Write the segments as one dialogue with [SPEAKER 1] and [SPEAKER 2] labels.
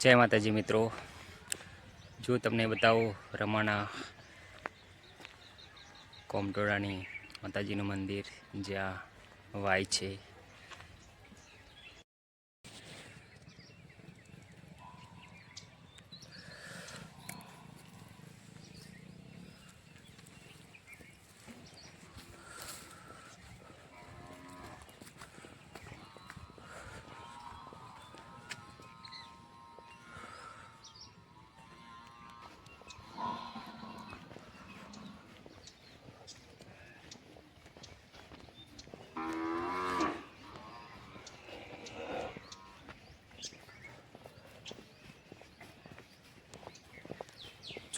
[SPEAKER 1] જય માતાજી મિત્રો. જો તમને બતાવું રમાણા કોમટોળાની માતાજીનું મંદિર જ્યાં વાય છે.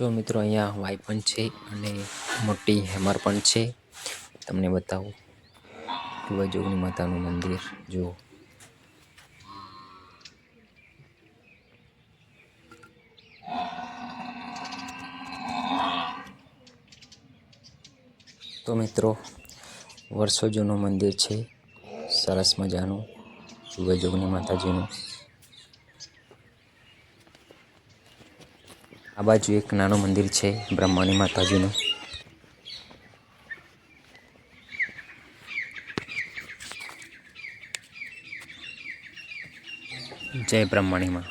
[SPEAKER 1] જો મિત્રો, અહીંયા વાય પણ છે અને મોટી હેમર પણ છે. તમને બતાવું. જોગણી માતાનું મંદિર, જો. તો મિત્રો વર્ષો જૂનું મંદિર છે. સરસ મજાનું. જોગણી માતાજીનું. આ બાજુ એક નાનું મંદિર છે, બ્રહ્માણી માતાજીનું. જય બ્રહ્માણીમાં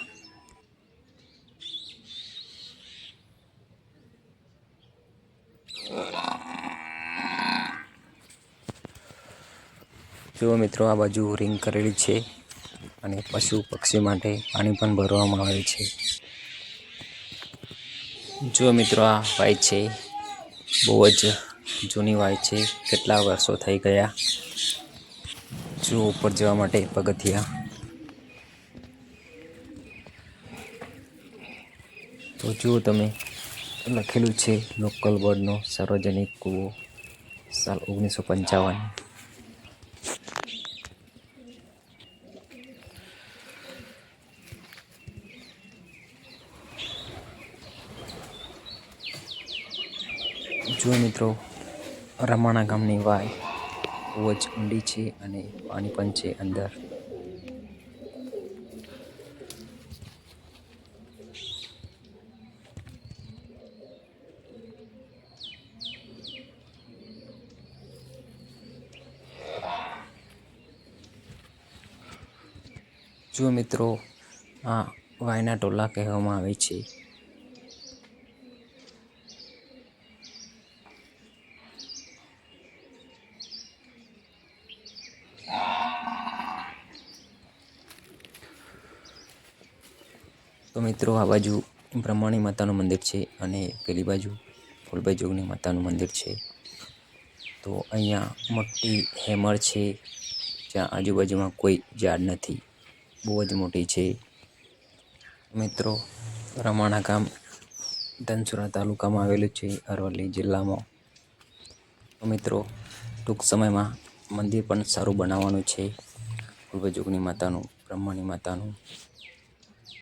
[SPEAKER 1] જુઓ મિત્રો, આ બાજુ રિંગ કરેલી છે અને પશુ પક્ષી માટે પાણી પણ ભરવામાં આવે છે. જો મિત્રો, આ વાય છે. બહુ જ જૂની વાય છે. કેટલા વર્ષો થઈ ગયા? જો ઉપર જવા માટે પગથિયા. તો જુઓ તમે લખેલું છે, લોકલ બોર્ડનો સાર્વજનિક કૂવો, સાલ ઓગણીસો પંચાવન. જુઓ મિત્રો, રમાણા ગામની વાય બહુ જ ઊંડી છે અને પાણી પણ છે અંદર. જુઓ મિત્રો, આ વાયના ટોલા કહેવામાં આવે છે. તો મિત્રો, આ બાજુ બ્રહ્માણી માતાનું મંદિર છે અને પેલી બાજુ ફૂલભાઈ જોગની માતાનું મંદિર છે. તો અહીંયા મોટી હેમર છે, જ્યાં આજુબાજુમાં કોઈ ઝાડ નથી. બહુ જ મોટી છે. મિત્રો, રમાણા ગામ ધનસુરા તાલુકામાં આવેલું છે, અરવલ્લી જિલ્લામાં. તો મિત્રો, ટૂંક સમયમાં મંદિર પણ સારું બનાવવાનું છે. ફૂલભાઈ જોગની માતાનું, બ્રહ્માણી માતાનું.